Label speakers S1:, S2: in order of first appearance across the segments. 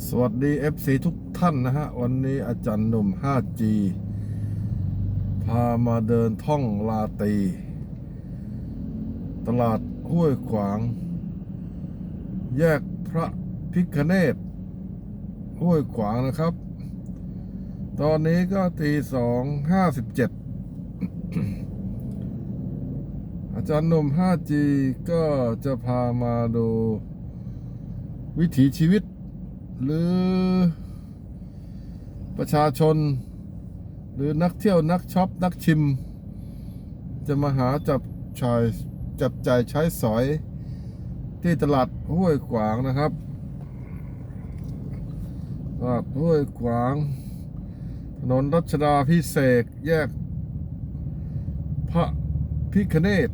S1: สวัสดี FC ทุกท่านนะฮะ วันนี้อาจารย์หนุ่ม 5G พามาเดินท่องลาตี ตลาดห้วยขวาง แยกพระพิคเนตห้วยขวางนะครับ ตอนนี้ก็ตีสองห้าสิบเจ็ดอาจารย์หนุ่ม 5G ก็จะพามาดูวิถีชีวิต หรือประชาชน หรือนักเที่ยวนักช็อป นักชิม จะมาหาจับชายจับจ่ายใช้สอยที่ตลาดห้วยขวางนะครับตลาดห้วยขวาง ถนนรัชดาพิเศษแยก พระพิคเนต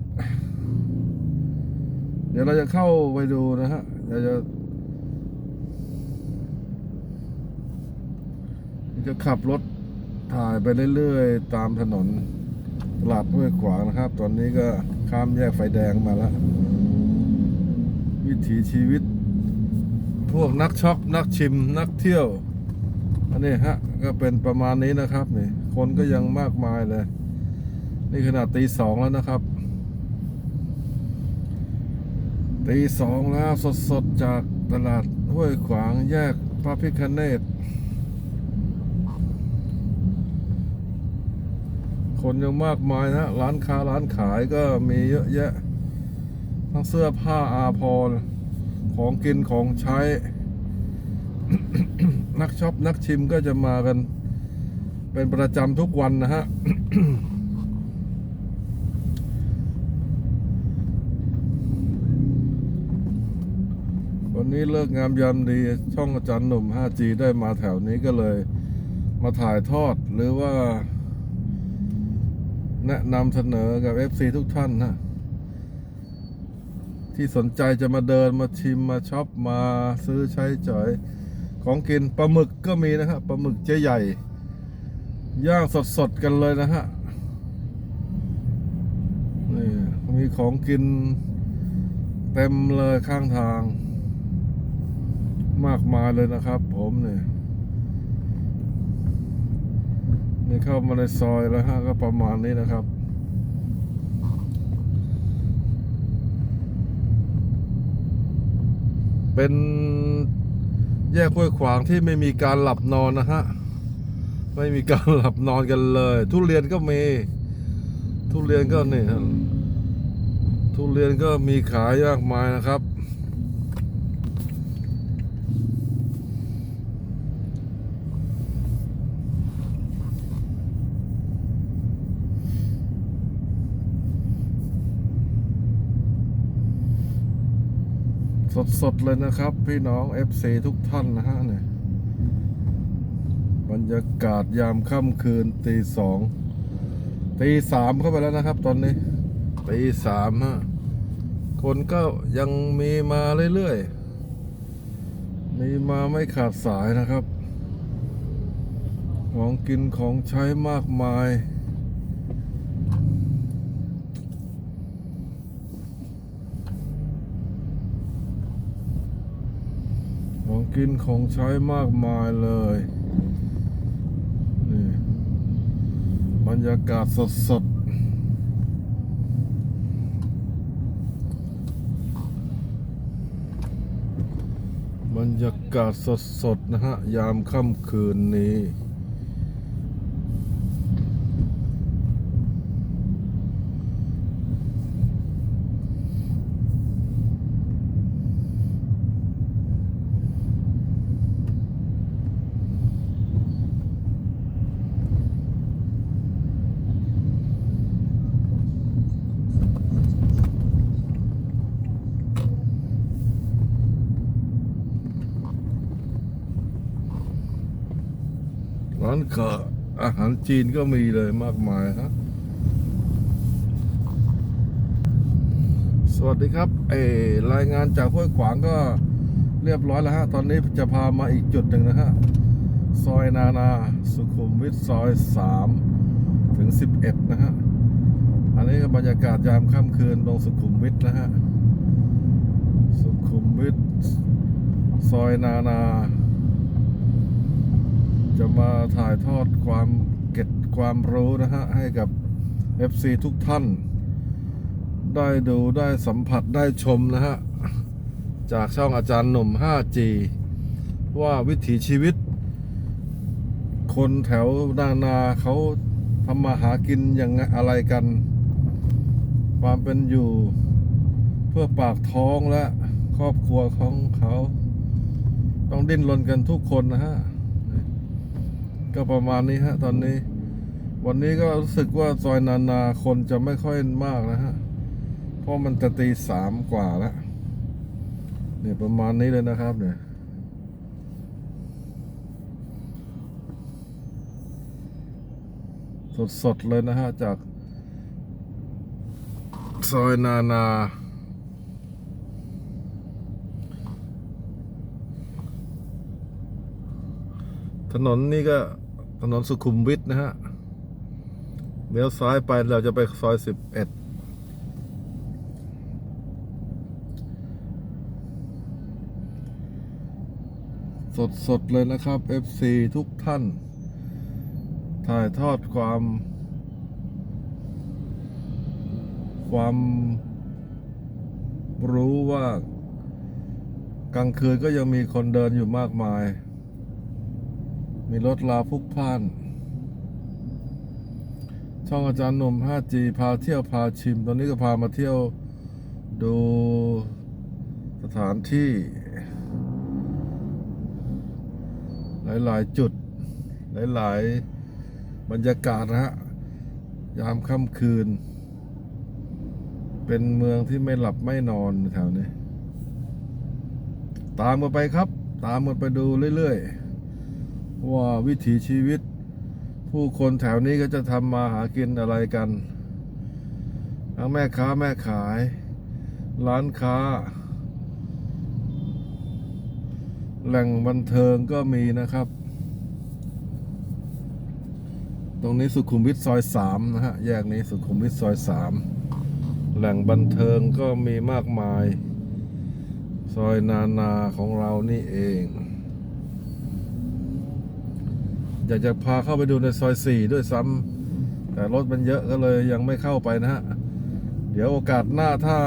S1: เดี๋ยวเราจะเข้าไปดูนะฮะเดี๋ยวจะ จะขับรถถ่ายไปเรื่อยๆ ตามถนนตลาดห้วยขวางนะครับ ตอนนี้ก็ข้ามแยกไฟแดงมาแล้ว วิถีชีวิต พวกนักช็อปนักชิมนักเที่ยว อันนี้ฮะ ก็เป็นประมาณนี้นะครับนี่คนก็ยังมากมายเลย นี่ขนาดตีสองแล้วนะครับตีสองแล้วสดๆ จากตลาดห้วยขวางแยกพระพิคเนต คนยังมากมายนะ ร้านค้าร้านขายก็มีเยอะแยะ ทั้งเสื้อผ้าอาภรณ์ของกินของใช้ นักช็อปนักชิมก็จะมากัน เป็นประจำทุกวันนะฮะวันนี้เลิกงามยามดีช่องอาจารย์หนุ่ม 5G ได้มาแถวนี้ก็เลยมาถ่ายทอดหรือว่า แนะนำเสนอกับ FC ทุกท่านนะที่สนใจจะมาเดินมาชิมมาช็อปมาซื้อใช้จ่อยของกินปลาหมึกก็มีนะฮะปลาหมึกเจ๊ใหญ่ย่างสดๆกันเลยนะฮะนี่มีของกินเต็มเลยข้างทาง มากมายเลยนะครับผมเนี่ย นี่เข้ามาในซอยแล้วฮะก็ประมาณนี้นะครับ เป็นแยกห้วยขวางที่ไม่มีการหลับนอนนะฮะ ไม่มีการหลับนอนกันเลย ทุเรียนก็มี ทุเรียนก็นี่ทุเรียนก็มีขายมากมายนะครับ สดๆเลยนะครับ พี่น้อง FC ทุกท่านนะฮะเนี่ยบรรยากาศยามค่ำคืนตีสองตีสามเข้าไปแล้วนะครับ ตอนนี้ตีสามฮะคนก็ยังมีมาเรื่อยๆ มีมาไม่ขาดสายนะครับ ของกินของใช้มากมาย ของ กินของใช้มากมายเลยนี่บรรยากาศสดสดๆบรรยากาศสดสดๆนะฮะ ยามค่ำคืนนี้ ร้านค้าอาหารจีนก็มีเลยมากมายครับสวัสดีครับเออรายงานจากห้วยขวางก็เรียบร้อยแล้วฮะ ตอนนี้จะพามาอีกจุดหนึ่งนะฮะ ซอยนานาสุขุมวิทซอยสามถึงสิบเอ็ดนะฮะ อันนี้ก็บรรยากาศยามค่ำคืนตรงสุขุมวิทนะฮะ สุขุมวิทซอยนานา จะมาถ่ายทอดความเก็ดความรู้นะฮะ ให้กับ FC ทุกท่าน ได้ดูได้สัมผัสได้ชมนะฮะ จากช่องอาจารย์หนุ่ม 5G ว่าวิถีชีวิต คนแถวนานาเขาทำมาหากินยังไงอะไรกัน ความเป็นอยู่เพื่อปากท้องและครอบครัวของเขา ต้องดิ้นรนกันทุกคนนะฮะ ก็ประมาณนี้ฮะ ตอนนี้ วันนี้ก็รู้สึกว่าซอยนานาคนจะไม่ค่อยมากนะฮะ เพราะมันจะตีสามกว่าแล้วเนี่ยประมาณนี้เลยนะครับ เนี่ยสดๆเลยนะฮะ จากซอยนานา ถ นนนี่ก็ถนนสุขุมวิทนะฮะเลี้ยวซ้ายไปเราจะไปซอยสิบเอ็ดสดๆเลยนะครับ FC ทุกท่าน ถ่ายทอดความ ความรู้ว่ากลางคืนก็ยังมีคนเดินอยู่มากมาย มีรถลาพุกพ่าน ช่องอาจารย์หนุ่ม 5G พาเที่ยวพาชิม ตอนนี้ก็พามาเที่ยวดูสถานที่ หลายๆจุด หลายๆบรรยากาศนะฮะ ยามค่ำคืน เป็นเมืองที่ไม่หลับไม่นอนแถวนี้ ตามมาไปครับ ตามมาไปดูเรื่อย ๆ ว่าวิถีชีวิต ผู้คนแถวนี้ก็จะทำมาหากินอะไรกันทั้งแม่ค้าแม่ขาย ร้านค้า แหล่งบันเทิงก็มีนะครับ ตรงนี้สุขุมวิทซอยสามนะฮะ แยกนี้สุขุมวิทซอยสามแหล่งบันเทิงก็มีมากมาย ซอยนานาของเรานี่เอง อยากจะพาเข้าไปดูในซอยสี่ด้วยซ้ำแต่รถมันเยอะก็เลยยังไม่เข้าไปนะฮะ เดี๋ยวโอกาสหน้าถ้า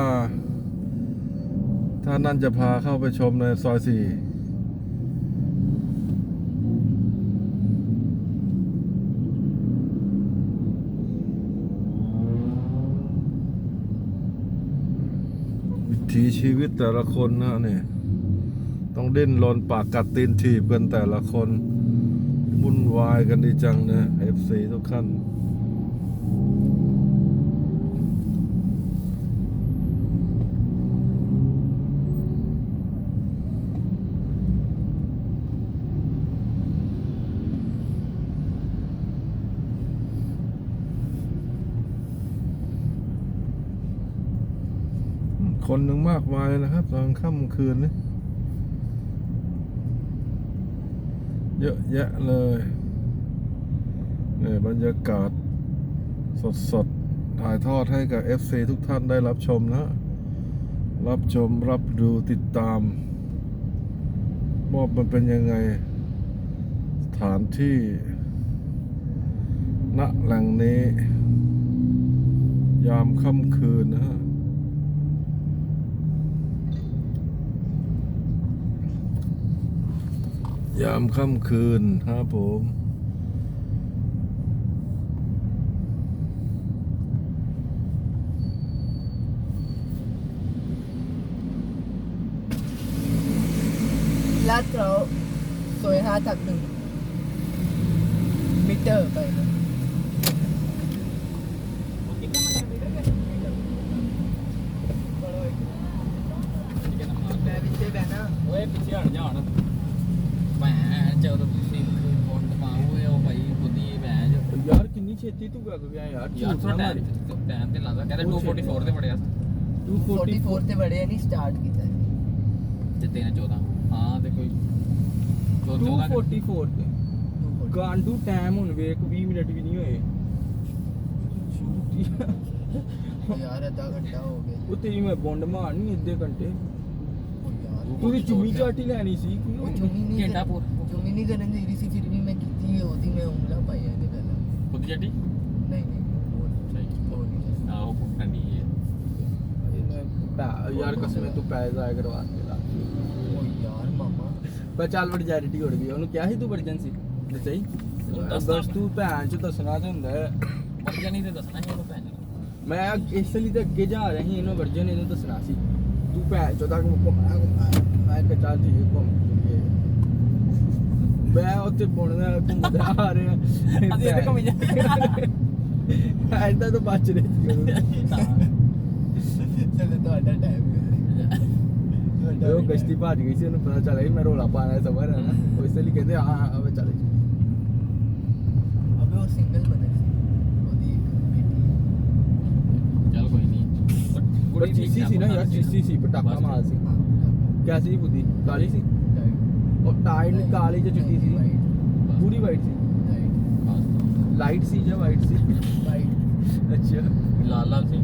S1: ถ้านั่นจะพาเข้าไปชมในซอยสี่วิถีชีวิตแต่ละคนนะเนี่ย ต้องดิ้นรนปากกัดตีนถีบกันแต่ละคน วุ่นวายกันดีจังนะ FC ทุกท่านคนหนึ่งมากมายเลยนะครับ ตอนค่ำคืนนี้ เยอะแยะเลยเนี่ยบรรยากาศสดๆ ถ่ายทอดให้กับ FC ทุกท่านได้รับชมนะ รับชมรับดูติดตามว่ามันเป็นยังไง สถานที่ณแหล่งนี้ ยามค่ำคืนนะฮะ ยามค่ำคืนครับผม
S2: ลาดพร้าวซอยห้าทับหนึ่งมิเตอร์ไปนะแต่พิเศ
S3: ਮੈਂ ਜਦੋਂ single phone ਕਮਾਉਏ ਉਹ ਭਾਈ ਬੁੱਧੀ ਮੈਂ ਜੋ
S4: ਯਾਰ ਕਿੰਨੀ ਛੇਤੀ ਤੂੰ ਕਰ ਗਿਆ ਯਾਰ
S3: ਯਾਰ ਥੋੜਾ ਟਾਈਮ ਟਾਈਮ ਤੇ ਲੱਗਾ ਕਹਿੰਦਾ 244 ਤੇ ਪੜਿਆ
S4: 244
S2: ਤੇ ਬੜੇ ਨਹੀਂ ਸਟਾਰਟ ਕੀਤਾ।
S3: ਤੇ 13 ਹਾਂ ਤੇ ਕੋਈ
S4: 244 ਤੇ ਗਾਂਡੂ ਟਾਈਮ ਹੁਣ ਵੇਖ 20 ਮਿੰਟ ਵੀ ਨਹੀਂ ਹੋਏ।
S2: ਯਾਰ ਅੱਧਾ ਘੰਟਾ ਹੋ ਗਿਆ।
S4: ਉਹ ਤੇਰੀ ਮੈਂ ਬੌਂਡ ਮਾਰਨੀ ਅੱਧੇ ਘੰਟੇ। ਤੁਸੀਂ ਚੁੰਮੀ ਚਾਟੀ ਲੈਣੀ ਸੀ ਕੋਈ
S2: ਨਹੀਂ
S3: ਘੰਟਾ ਪੂਰ।
S2: ਚੁੰਮੀ ਨਹੀਂ ਕਰਨ ਦੀ ਸੀ ਫਿਰ ਮੈਂ ਕੀਤੀ ਹੈ ਉਹਦੀ ਮੈਂ ਉਂਗਲਾ ਪਾਈ ਹੈ ਤੇ ਗੱਲ
S3: ਖੁਦ ਚਾਟੀ?
S2: ਨਹੀਂ ਨਹੀਂ
S3: ਨਾ
S2: ਉਹ
S3: ਕੁੱਟਣਾ ਨਹੀਂ ਹੈ।
S4: ਯਾਰ ਕਸਮੇ ਤੂੰ ਪੈਸਾ ਆਇਆ ਕਰਵਾ ਕੇ
S2: ਲਾ। ਯਾਰ ਮਾਮਾ।
S4: ਪਰ ਚੱਲ ਵੱਡੀ ਚੈਰਿਟੀ ਉੜ ਗਈ ਉਹਨੂੰ ਕਿਹਾ ਸੀ ਤੂੰ ਵਰਜਨ ਸੀ? ਦੱਸਈ ਦੱਸ ਤੂੰ ਭੈਣ ਚ ਦੱਸਣਾ ਤੇ ਹੁੰਦਾ
S3: ਵਰਜਨ ਹੀ ਤੇ ਦੱਸਣਾ ਹੀ ਉਹਨੂੰ ਭੈਣ
S4: ਮੈਂ ਇਸ ਲਈ ਤੇ ਅੱਗੇ ਜਾ ਰਿਹਾ ਸੀ ਇਹਨੂੰ ਵਰਜਨ ਇਹਨੂੰ ਦੱਸਣਾ ਸੀ। ਤੂੰ ਭੈਣ ਚੋਂ ਤੱਕ ਮੁੱਕਾ ਮੈਂ ਕਿਹਾ ਚੱਲ ਠੀਕ ਹੈ, ਘੁੰਮ ਜੀਏ ਮੈਂ ਉੱਥੇ ਬੁਣਦਾ ਘੁੰਮਦਾ ਆ ਰਿਹਾ।
S3: ਅਸੀਂ ਇੱਥੇ ਘੁੰਮੀ ਜਾਂਦੇ
S4: ਐਂਦਾ ਤਾਂ ਬਚ ਰਹੇ ਸੀ।
S2: ਚਲੋ ਤੁਹਾਡਾ ਟਾਈਮ
S4: ਉਹ ਗਸ਼ਤੀ ਭੱਜ ਗਈ ਸੀ ਉਹਨੂੰ ਪਤਾ ਚੱਲ ਗਿਆ ਮੈਂ ਰੋਲਾ ਪਾਣਾ ਸਬਰ ਹੈ ਨਾ ਉਹ ਇਸ ਲਈ ਕਹਿੰਦੇ ਹਾਂ ਹਾਂ ਅਬੇ ਚੱਲ
S2: ਅਬੇ ਉਹ ਸਿੰਗਲ ਬਣੇ ਸੀ। ਉਹਦੀ ਇੱਕ ਬੇਟੀ।
S3: ਚੱਲ ਕੋਈ ਨਹੀਂ
S4: ਚੀਸੀ ਸੀ ਨਾ ਯਾਰ ਚੀਸੀ ਸੀ ਪਟਾਕਾ ਮਾਰ ਸੀ।
S2: ਹਾਂ
S4: ਕੈਸੀ ਬੁੱਧੀ ਕਾਲੀ ਸੀ
S2: ਟਾਈਮ
S4: ਉਹ ਟਾਈਡ ਕਾਲੀ ਜਾਂ ਚਿੱਟੀ ਸੀ ਪੂਰੀ ਵਾਈਟ ਸੀ
S2: ਟਾਈਮ
S4: ਲਾਈਟ ਸੀ ਜਾਂ ਵਾਈਟ ਸੀ
S2: ਵਾਈਟ
S4: ਅੱਛਾ
S3: ਲਾਲ ਲਾਲ ਸੀ